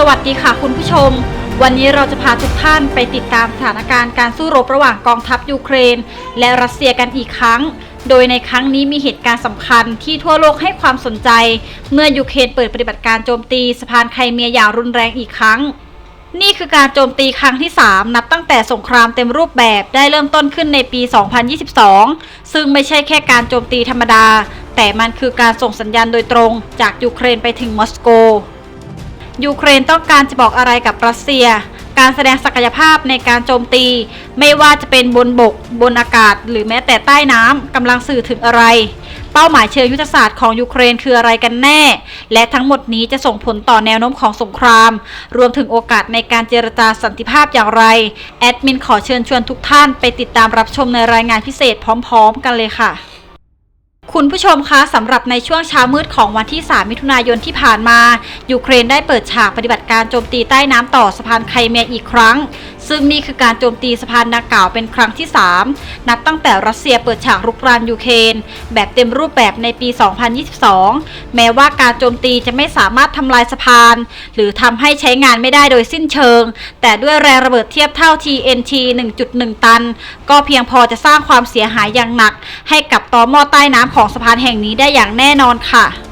สวัสดีค่ะคุณผู้ชม วันนี้เราจะพาทุกท่านไปติดตามสถานการณ์การสู้รบระหว่างกองทัพยูเครน และรัสเซียกันอีกครั้ง โดยในครั้งนี้มีเหตุการณ์สำคัญที่ทั่วโลกให้ความสนใจ เมื่อยูเครนเปิดปฏิบัติการโจมตีสะพานไครเมียอย่างรุนแรงอีกครั้ง นี่คือการโจมตีครั้งที่ 3 นับตั้งแต่สงครามเต็มรูปแบบได้เริ่มต้นขึ้นในปี 2022 ซึ่งไม่ใช่แค่การโจมตีธรรมดา แต่มันคือการส่งสัญญาณโดยตรงจากยูเครนไปถึงมอสโก ยูเครนต้องการจะบอกอะไรกับรัสเซีย การแสดงศักยภาพในการโจมตี ไม่ว่าจะเป็นบนบก บนอากาศ หรือแม้แต่ใต้น้ำกำลังสื่อถึงอะไร เป้าหมายเชิงยุทธศาสตร์ของยูเครนคืออะไรกันแน่ และทั้งหมดนี้จะส่งผลต่อแนวโน้มของสงคราม รวมถึงโอกาสในการเจรจาสันติภาพอย่างไร แอดมินขอเชิญชวนทุกท่านไปติดตามรับชมในรายงานพิเศษพร้อม ๆ กันเลยค่ะ คุณผู้ชมคะสำหรับในช่วงเช้ามืดของวันที่ 3 มิถุนายนที่ผ่านมา ยูเครนได้เปิดฉากปฏิบัติการโจมตีใต้น้ำต่อสะพานไครเมียอีกครั้ง ซึ่งนี่คือการโจมตีสะพานดังกล่าวเป็นครั้งที่ 3 นับตั้งแต่รัสเซียเปิดฉากรุกรานยูเครนแบบเต็มรูปแบบในปี 2022 แม้ว่าการโจมตีจะไม่สามารถทำลายสะพาน หรือทำให้ใช้งานไม่ได้โดยสิ้นเชิง แต่ด้วยแรงระเบิดเทียบเท่า TNT 1.1 ตัน ก็เพียงพอจะสร้างความเสียหายอย่างหนัก ให้กับต่อหม้อใต้น้ำของสะพานแห่งนี้ได้อย่างแน่นอนค่ะ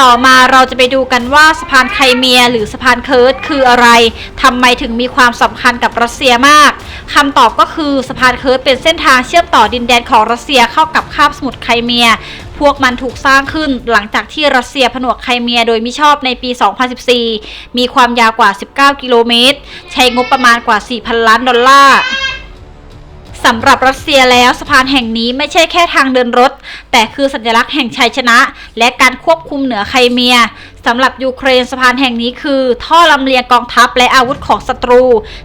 ต่อมาเราจะไปดูกันว่าสะพานไครเมีย หรือสะพานเคิร์ดคืออะไรทำไมถึงมีความสำคัญกับรัสเซียมากคำตอบก็คือสะพานเคิร์ดเป็นเส้นทางเชื่อมต่อดินแดนของรัสเซียเข้ากับคาบสมุทรไครเมีย พวกมันถูกสร้างขึ้นหลังจากที่รัสเซียผนวกไครเมียโดยมิชอบในปี 2014 มีความยาวกว่า 19 กิโลเมตร ใช้งบประมาณกว่า 4,000 ล้านดอลลาร์ สำหรับรัสเซียแล้วสะพานแห่งนี้ไม่ใช่แค่ทางเดินรถ แต่คือสัญลักษณ์แห่งชัยชนะ และการควบคุมเหนือไครเมียสำหรับยูเครนสะพานแห่งนี้คือ ท่อลำเลียงกองทัพและอาวุธของศัตรู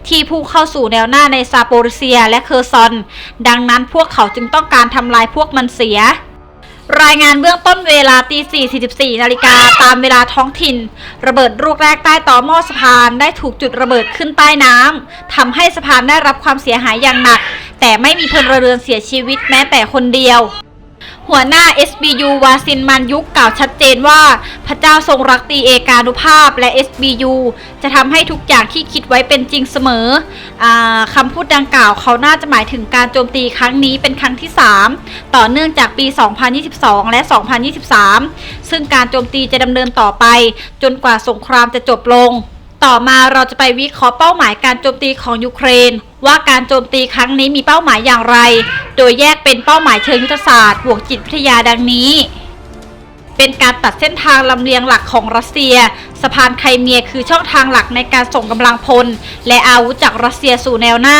ที่พุ่งเข้าสู่แนวหน้าในซาโปริเซียและเคอร์ซอน ดังนั้นพวกเขาจึงต้องการทำลายพวกมันเสียรายงานเบื้องต้นเวลาตี 4.44 นาฬิกาตามเวลาท้องถิ่น ระเบิดลูกแรกใต้ต่อหม้อสะพานได้ถูกจุดระเบิดขึ้นใต้น้ำทำให้สะพานได้รับความเสียหายอย่างหนัก แต่ไม่มีพลเรือนเสียชีวิตแม้แต่คนเดียว หัวหน้า SBU วาซินมันยุคกล่าวชัดเจนว่า พระเจ้าทรงรักตีเอกานุภาพและ SBU จะทำให้ทุกอย่างที่คิดไว้เป็นจริงเสมออคำพูดดังกล่าวเขาน่าจะหมายถึงการโจมตีครั้งนี้เป็นครั้งที่ 3 ต่อเนื่องจากปี 2022 และ 2023 ซึ่งการโจมตีจะดำเนินต่อไป จนกว่าสงครามจะจบลงต่อมาเราจะไปวิเคราะห์เป้าหมายการโจมตีของยูเครน ว่าการโจมตีครั้งนี้มีเป้าหมายอย่างไร โดยแยกเป็นเป้าหมายเชิงยุทธศาสตร์บวกจิตวิทยาดังนี้ เป็นการตัดเส้นทางลำเลียงหลักของรัสเซีย สะพานไครเมียคือช่องทางหลักในการส่งกำลังพล และอาวุธจากรัสเซียสู่แนวหน้า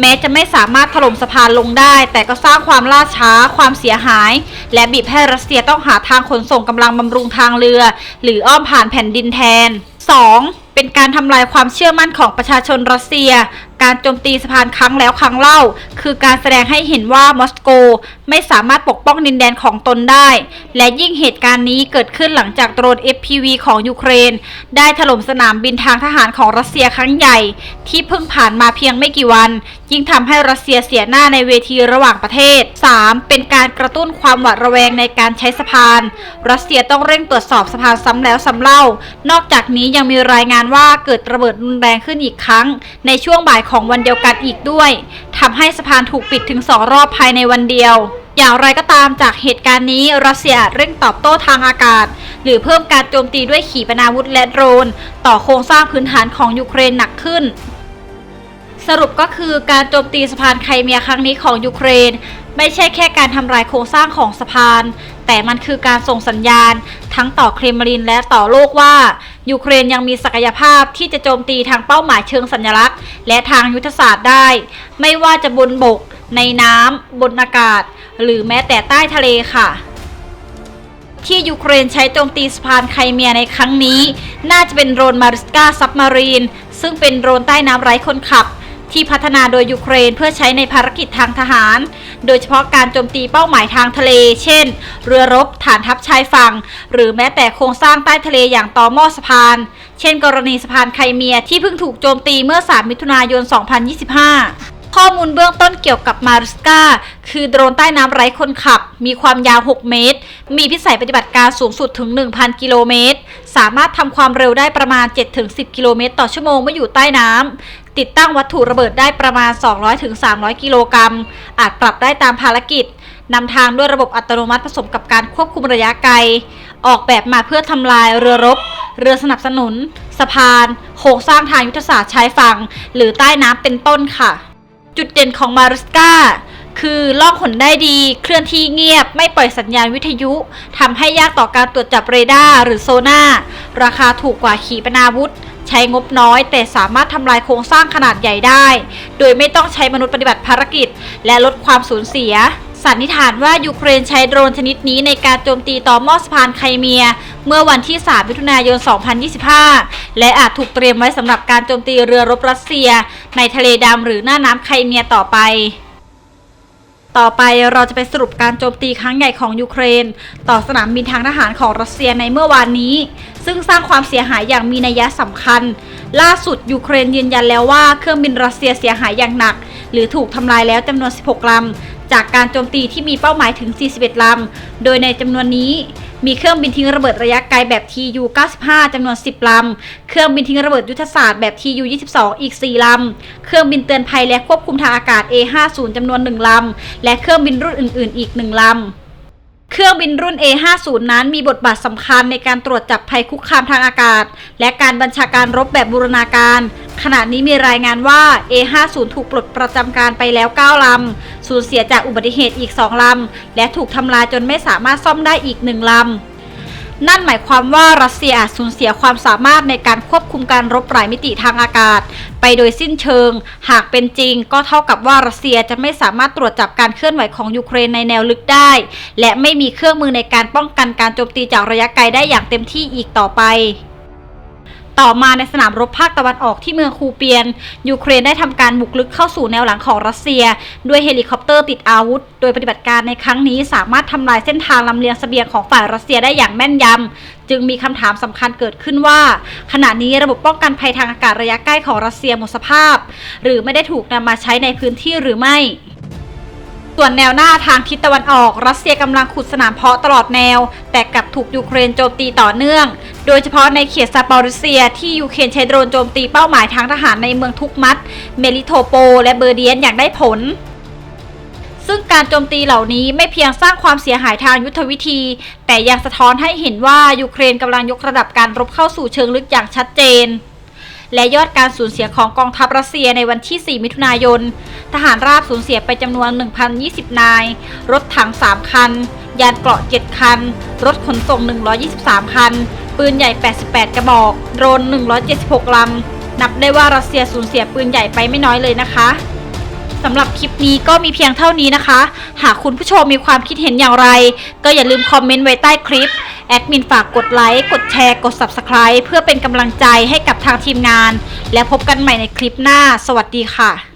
แม้จะไม่สามารถถล่มสะพานลงได้ แต่ก็สร้างความล่าช้า ความเสียหาย และบีบให้รัสเซียต้องหาทางขนส่งกำลังบำรุงทางเรือ หรืออ้อมผ่านแผ่นดินแทน 2. เป็นการทำลายความเชื่อมั่นของประชาชนรัสเซีย การโจมตีสะพานครั้งแล้วครั้งเล่า คือการแสดงให้เห็นว่ามอสโก ไม่สามารถปกป้องดินแดนของตนได้ และยิ่งเหตุการณ์นี้เกิดขึ้นหลังจากโดรน FPV ของยูเครน ได้ถล่มสนามบินทางทหารของรัสเซียครั้งใหญ่ ที่เพิ่งผ่านมาเพียงไม่กี่วัน ยิ่งทำให้รัสเซียเสียหน้าในเวทีระหว่างประเทศ 3. เป็นการกระตุ้นความหวาดระแวงในการใช้สะพาน รัสเซียต้องเร่งตรวจสอบสะพานซ้ำแล้วซ้ำเล่า นอกจากนี้ยังมีรายงานว่าเกิดระเบิดรุนแรงขึ้นอีกครั้ง ในช่วงบ่ายของวันเดียวกันอีกด้วยทำให้สะพานถูกปิดถึงสองรอบภายในวันเดียวอย่างไรก็ตามจากเหตุการณ์นี้รัสเซียอาจเร่งตอบโต้ทางอากาศ หรือเพิ่มการโจมตีด้วยขีปนาวุธและโดรน ต่อโครงสร้างพื้นฐานของยูเครนหนักขึ้น สรุปก็คือการโจมตีสะพานไครเมียครั้งนี้ของยูเครน ไม่ใช่แค่การทำลายโครงสร้างของสะพาน แต่มันคือการส่งสัญญาณ ทั้งต่อเครมลินและต่อโลกว่ายูเครนยังมีศักยภาพที่จะโจมตีทางเป้าหมายเชิงสัญลักษณ์ และทางยุทธศาสตร์ได้ ไม่ว่าจะบนบก ในน้ำบนอากาศ หรือแม้แต่ใต้ทะเลค่ะที่ยูเครนใช้โจมตีสะพานไครเมียในครั้งนี้ น่าจะเป็นโดรนมาริสกาซับมารีน ซึ่งเป็นโดรนใต้น้ำไร้คนขับ ที่พัฒนาโดยยูเครนเพื่อใช้ในภารกิจทางทหาร โดยเฉพาะการโจมตีเป้าหมายทางทะเล เช่น เรือรบฐานทัพชายฝั่ง หรือแม้แต่โครงสร้างใต้ทะเลอย่างตอหม้อสะพาน เช่น กรณีสะพานไครเมียที่เพิ่งถูกโจมตีเมื่อ 3 มิถุนายน 2025ข้อมูลเบื้องต้นเกี่ยวกับมาริสกาคือโดรนใต้น้ำไร้คนขับ มีความยาว 6 เมตร มีพิสัยปฏิบัติการสูงสุดถึง 1,000 กิโลเมตร สามารถทำความเร็วได้ประมาณ 7-10 กิโลเมตร ต่อชั่วโมงเมื่ออยู่ใต้น้ำ ติดตั้งวัตถุระเบิดได้ประมาณ 200-300 กิโลกรัม อาจปรับได้ตามภารกิจนำทางด้วยระบบอัตโนมัติผสมกับการควบคุมระยะไกล ออกแบบมาเพื่อทำลายเรือรบ เรือสนับสนุน สะพาน โครงสร้างทางยุทธศาสตร์ชายฝั่ง หรือใต้น้ำเป็นต้นค่ะ จุดเด่นของมาริสกาคือล่องหนได้ดี เคลื่อนที่เงียบ ไม่ปล่อยสัญญาณวิทยุ ทำให้ยากต่อการตรวจจับเรดาร์หรือโซนาราคาถูกกว่าขีปนาวุธ ใช้งบน้อยแต่สามารถทำลายโครงสร้างขนาดใหญ่ได้ โดยไม่ต้องใช้มนุษย์ปฏิบัติภารกิจ และลดความสูญเสีย สันนิษฐานว่ายูเครนใช้โดรนชนิดนี้ในการโจมตีต่อหม้อสะพานไครเมีย เมื่อวันที่ 3 มิถุนายน 2025 และอาจถูกเตรียมไว้สำหรับการโจมตีเรือรบรัสเซีย ในทะเลดำหรือหน้าน้ำไครเมียต่อไปต่อไปเราจะไปสรุปการโจมตีครั้งใหญ่ของยูเครน ต่อสนามบินทางทหารของรัสเซียในเมื่อวานนี้ ซึ่งสร้างความเสียหายอย่างมีนัยสำคัญ ล่าสุดยูเครนยืนยันแล้วว่าเครื่องบินรัสเซียเสียหายอย่างหนัก หรือถูกทำลายแล้วจำนวน 16 ลำ จากการโจมตีที่มีเป้าหมายถึง 41 ลำ โดยในจำนวนนี้มีเครื่องบินทิ้งระเบิดระยะไกลแบบ TU-95 จำนวน 10 ลำ เครื่องบินทิ้งระเบิดยุทธศาสตร์แบบ TU-22 อีก 4 ลำ เครื่องบินเตือนภัยและควบคุมทางอากาศ A-50 จำนวน 1 ลำ และเครื่องบินรุ่นอื่น ๆ อีก 1 ลำ เครื่องบินรุ่น A50 นั้นมีบทบาทสำคัญในการตรวจจับภัยคุกคามทางอากาศ และการบัญชาการรบแบบบูรณาการ ขณะนี้มีรายงานว่า A50 ถูกปลดประจำการไปแล้ว 9 ลำ สูญเสียจากอุบัติเหตุอีก 2 ลำ และถูกทำลายจนไม่สามารถซ่อมได้อีก 1 ลำ นั่นหมายความว่ารัสเซียอาจสูญเสียความสามารถในการควบคุมการรบหลายมิติทางอากาศ ไปโดยสิ้นเชิง หากเป็นจริงก็เท่ากับว่ารัสเซียจะไม่สามารถตรวจจับการเคลื่อนไหวของยูเครนในแนวลึกได้ และไม่มีเครื่องมือในการป้องกันการโจมตีจากระยะไกลได้อย่างเต็มที่อีกต่อไป ต่อมาในสนามรบภาคตะวันออกที่เมืองคูเปียน ยูเครนได้ทำการบุกลึกเข้าสู่แนวหลังของรัสเซีย ด้วยเฮลิคอปเตอร์ติดอาวุธ โดยปฏิบัติการในครั้งนี้สามารถทำลายเส้นทางลำเลียงเสบียงของฝ่ายรัสเซียได้อย่างแม่นยำจึงมีคำถามสำคัญเกิดขึ้นว่า ขณะนี้ระบบป้องกันภัยทางอากาศระยะใกล้ของรัสเซียหมดสภาพ หรือไม่ได้ถูกนำมาใช้ในพื้นที่หรือไม่ ส่วนแนวหน้าทางทิศตะวันออก รัสเซียกำลังขุดสนามเพาะตลอดแนว แต่กลับถูกยูเครนโจมตีต่อเนื่อง โดยเฉพาะในเขตซาปอริเซีย ที่ยูเครนใช้โดรนโจมตีเป้าหมายทางทหารในเมืองทุกมัด เมลิโทโป และเบอร์เดียนอย่างได้ผลซึ่งการโจมตีเหล่านี้ไม่เพียงสร้างความเสียหายทางยุทธวิธี แต่ยังสะท้อนให้เห็นว่ายูเครนกำลังยกระดับการรบเข้าสู่เชิงลึกอย่างชัดเจน และยอดการสูญเสียของกองทัพรัสเซียในวันที่ 4 มิถุนายน ทหารราบสูญเสียไปจำนวน 1,020 นาย รถถัง 3 คัน ยานเกราะ 7 คัน รถขนส่ง 123 คัน ปืนใหญ่ 88 กระบอก โดรน 176 ลำ นับได้ว่ารัสเซียสูญเสียปืนใหญ่ไปไม่น้อยเลยนะคะสำหรับคลิปนี้ก็มีเพียงเท่านี้นะคะ หากคุณผู้ชมมีความคิดเห็นอย่างไร ก็อย่าลืมคอมเมนต์ไว้ใต้คลิป แอดมินฝากกดไลค์ กดแชร์ กด Subscribe เพื่อเป็นกำลังใจให้กับทางทีมงาน และพบกันใหม่ในคลิปหน้า สวัสดีค่ะ